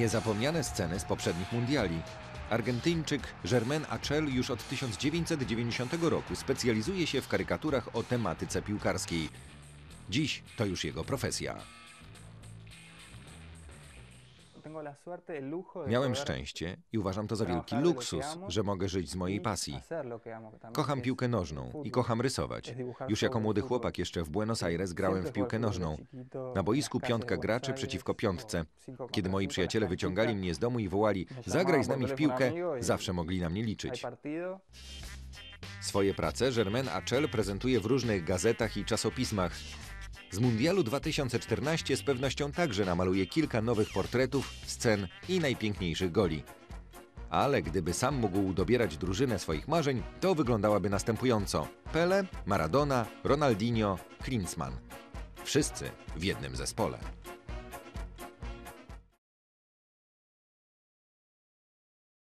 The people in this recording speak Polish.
Niezapomniane sceny z poprzednich mundiali. Argentyńczyk Germain Achel już od 1990 roku specjalizuje się w karykaturach o tematyce piłkarskiej. Dziś to już jego profesja. Miałem szczęście i uważam to za wielki luksus, że mogę żyć z mojej pasji. Kocham piłkę nożną i kocham rysować. Już jako młody chłopak jeszcze w Buenos Aires grałem w piłkę nożną. Na boisku piątka graczy przeciwko piątce. Kiedy moi przyjaciele wyciągali mnie z domu i wołali zagraj z nami w piłkę, zawsze mogli na mnie liczyć. Swoje prace Germain Achel prezentuje w różnych gazetach i czasopismach. Z Mundialu 2014 z pewnością także namaluje kilka nowych portretów, scen i najpiękniejszych goli. Ale gdyby sam mógł dobierać drużynę swoich marzeń, to wyglądałaby następująco: Pele, Maradona, Ronaldinho, Klinsmann. Wszyscy w jednym zespole.